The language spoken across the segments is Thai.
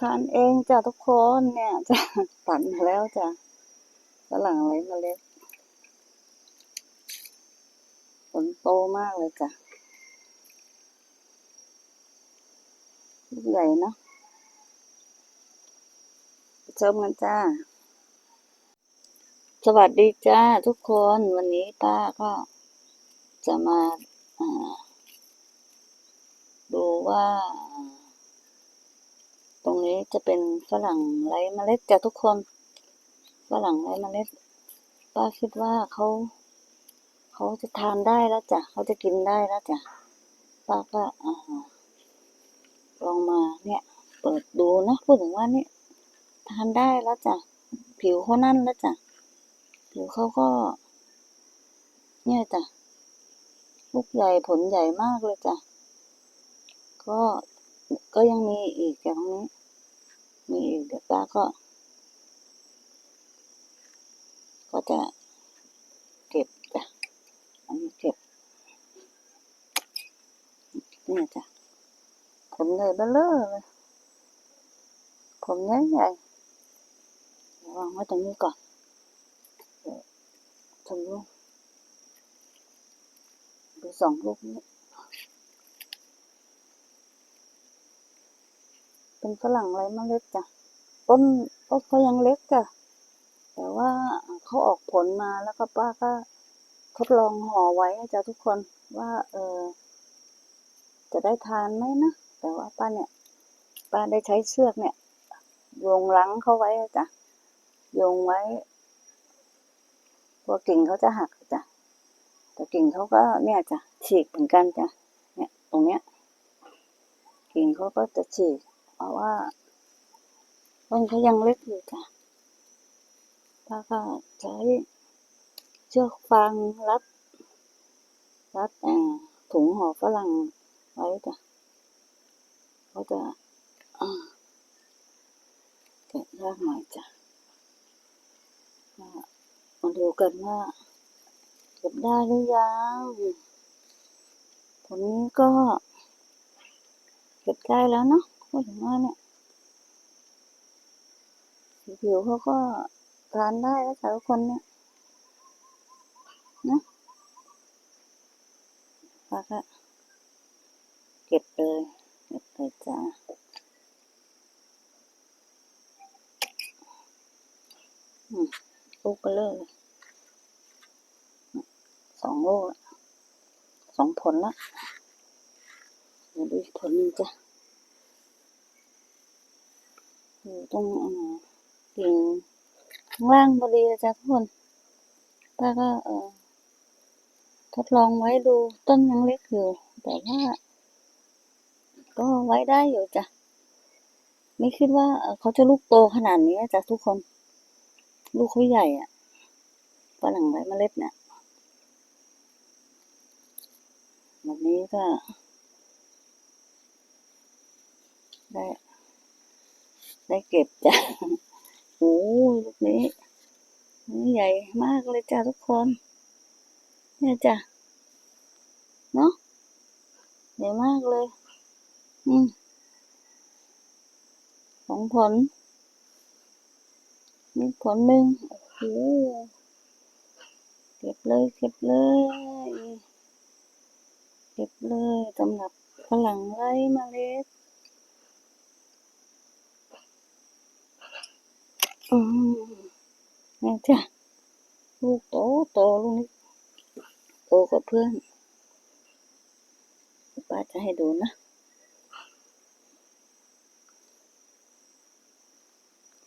ทานเองจ้ะทุกคนเนี่ยจ้ะตัดมาแล้วจ้ะฝรั่งไรเมล็ดผลโตมากเลยจ้ะลูกใหญ่เนอะไปชมกันจ้า สวัสดีจ้าทุกคนวันนี้ป้าก็จะมาดูว่า รงนี้จะเป็นฝรั่งไร้เมล็ดจ้ะทุกคน ฝรั่งไร้เมล็ด ป้าคิดว่าเขาเขาจะทานได้แล้วจ้ะเขาจะกินได้แล้วจ้ะป้าก็อ่าลองมาเนี่ย เปิดดูนะพูดถึงว่าเนี่ยทานได้แล้วจ้ะผิวเขานั่นแล้วจ้ะผิวเขาก็ เนี่ยจ้ะลูกใหญ่ผลใหญ่มากเลยจ้ะก็ก็ยังมีอีกอย่างนี้ มีอีกเดี๋ยวป้าก็ ก็จะเก็บจ้ะอันนี้เก็บนี่จ้ะผมใหญ่เบ้อเร่อเลยผมใหญ่ใหญ่เดี๋ยววางไว้ตรงนี้ก่อนเดี๋ยวชมลูกดูสองลูกนี้ เป็นฝรั่งไรมเมล็ดจ้ะ ต้นต้นเขายังเล็กจ้ะ แต่ว่าเขาออกผลมาแล้วก็ป้าก็ทดลองห่อไว้จ้ะทุกคนว่า เออ จะได้ทานไหมนะ แต่ว่าป้าเนี่ย ป้าได้ใช้เชือกเนี่ยโยงรั้งเขาไว้จ้ะโยงไว้ตัวกิ่งเขาจะหักจ้ะแต่กิ่งเขาก็เนี่ยจ้ะฉีกเหมือนกันจ้ะเนี่ย ตรงเนี้ย กิ่งเขาก็จะฉีก ราะว่าต้นเขายังเล็กอยู่จ้ะป้าก็ใช้เชือกฟางรัด รัดอ่ถุงห่อฝรั่งไว้จ้ะเขาจะแกะยากหน่อยจ้ะมาดูกันว่าเก็บได้หรือยังผลก็เก็บได้แล้วเนาะ พูดถึงว่าเนี่ยสีผิวเขาก็ทานได้แล้วจ้ะทุกคนเนี่ยนะปาก็เก็บเลยเก็บเลยจ้าอืมลูกก็เลิกเลยสองลูกละสองผลละเดี๋ยวดูผลหนึงจ้ะ อยู่ตรงอ่ากิ่งข้างล่างพอดีจ้ะทุกคนป้าก็เออทดลองไว้ดูต้นยังเล็กอยู่ แต่ว่าก็ไว้ได้อยู่จ้ะ ไม่คิดว่าเออเขาจะลูกโตขนาดนี้จ้ะทุกคน ลูกเขาใหญ่อะฝรั่งไร้เมล็ดเนี่ยแบบนี้ก็ได้ ได้เก็บจ้ะโอ้ยลูกนี้นี่ใหญ่มากเลยจ้ะทุกคน เนี่ยจ้ะ เนาะใหญ่มากเลย อืมสองผลมีผลหนึ่งโอ้โหเก็บเลย เก็บเลย เก็บเลยสำหรับฝรั่งไร้เมล็ด อืมนี่จ้ะลูกโตโตลูกนี้โตกว่าเพื่อนป้าจะให้ดูนะ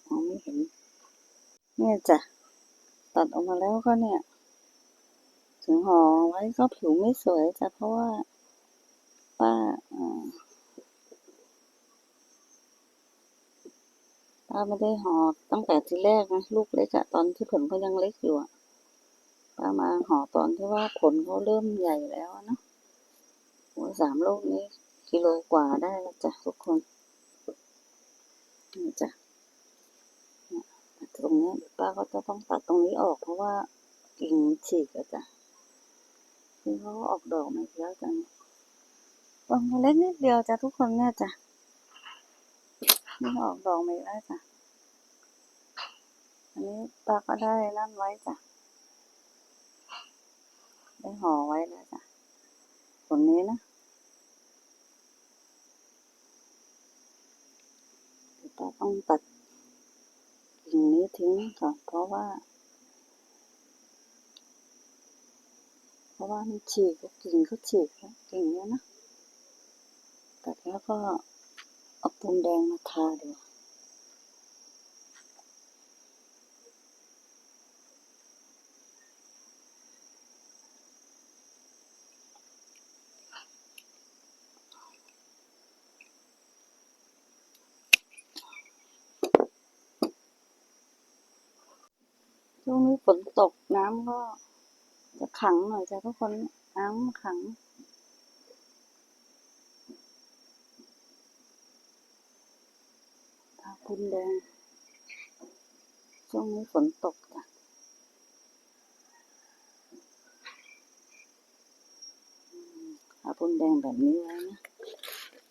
มองไม่เห็น เนี่ยจ้ะ ตัดออกมาแล้วก็เนี่ย ถึงห่อไว้ก็ผิวไม่สวยจ้ะ เพราะว่า ป้าอ่า ป้าไม่ได้ห่อตั้งแต่ทีแรกนะลูกเล็กอะตอนที่ผลเขายังเล็กอยู่อะป้ามาห่อตอนที่ว่าผลเขาเริ่มใหญ่แล้วนะโอ้ยสามลูกนี้กิโลกว่าได้แล้วจ้ะทุกคนนี่จ้ะตรงนี้ป้าก็จะต้องตัดตรงนี้ออกเพราะว่ากิ่งฉีกอะจ้ะคือเขาออกดอกมาแล้วจ้ะวางเล็กนิดเดียวจ้ะทุกคนเนี่ยจ้ะ นี่ออกดอกมาอีกแล้จ้ะ อันนี้ป้าก็ได้นั่นไว้จ้ะ ได้ห่อไว้แล้วจ้ะผลนี้นะเดี๋ยวป้าต้องตัดกิ่งนี้ทิ้งก่อนเพราะว่า เพราะว่ามันฉีกกิ่งก็ฉีกแล้วกิ่งเนี้ยนะ ตัดแล้วก็ เอาปูนแดงมาทาดีกว่าช่วงนี้ฝนตกน้ำก็จะขังหน่อยจ้ะทุกคนน้ำขัง ทาปูนแดง ช่วงนี้ฝนตกจ้ะอืมทาปูนแดงแบบนี้ไว้นะ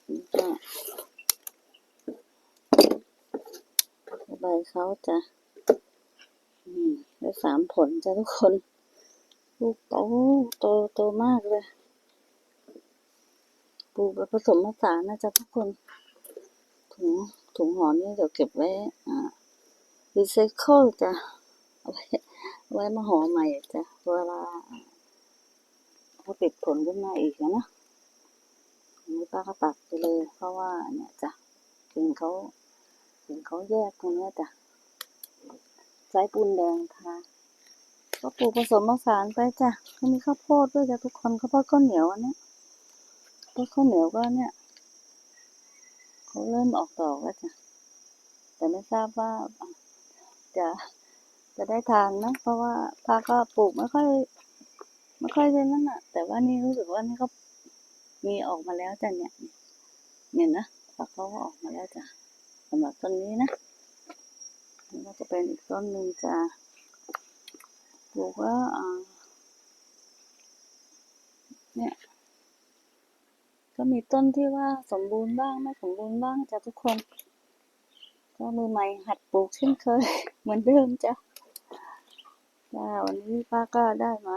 นี่ก็ใบเขาจะอืมได้สามผลจ้ะทุกคน ลูกโตโตโตมากเลยปลูกผสมผสานนะจ๊ะทุกคนถุง ถุงห่อนี่เดี๋ยวเก็บไว้อ่ารีไซเคิลจ้ะเอาไว้ไว้มาห่อใหม่จ้ะเวลาเขาติดผลขึ้นมาอีกนะนนี้ป้าก็ตัดไปเลย เพราะว่าเนี่ยจ้ะกิ่งเขากิ่งเขาแยกตรงนี้จ้ะใช้ปูนแดงทาก็ปลูกผสมผสานไปจ้ะก็มีข้าวโพดด้วยจ้ะทุกคนข้าวโพดข้าวเหนียวอันเนี้ยข้าวโพดข้าวเหนียวก็เนี่ย เขาเริ่มออกดอกแล้วจ้ะแต่ไม่ทราบว่าจะจะได้ทานนะเพราะว่าป้าก็ปลูกไม่ค่อยไม่ค่อยเลยนั่นน่ะแต่ว่านี่รู้สึกว่านี่ก็มีออกมาแล้วจ้ะเนี่ยเนี่ยนะฝักเขาก็ออกมาแล้วจ้ะสำหรับต้นนี้นะนี่ก็จะเป็นอีกต้นหนึ่งจ้ะปลูกว่าอ่าเนี่ย ก็ มีต้นที่ว่าสมบูรณ์บ้างไม่สมบูรณ์บ้างจ้ะทุกคน ก็มือใหม่หัดปลูกเช่นเคย เหมือนเดิมจ้ะจ้าวันนี้ป้าก็ได้มา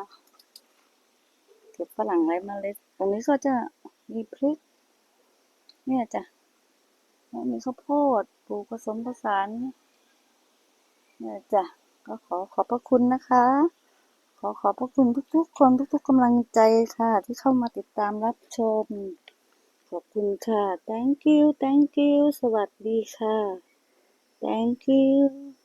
เก็บฝรั่งไร้เมล็ด ตรงนี้ก็จะมีพริก เนี่ยจ้ะแล้วมีข้าวโพดปลูกผสมผสานเนี่ยจ้ะก็ขอขอบพระคุณนะคะ ขอขอบพระคุณทุกๆคนทุกๆกำลังใจค่ะ ที่เข้ามาติดตามรับชม ขอบคุณค่ะ thank you thank you สวัสดีค่ะ thank you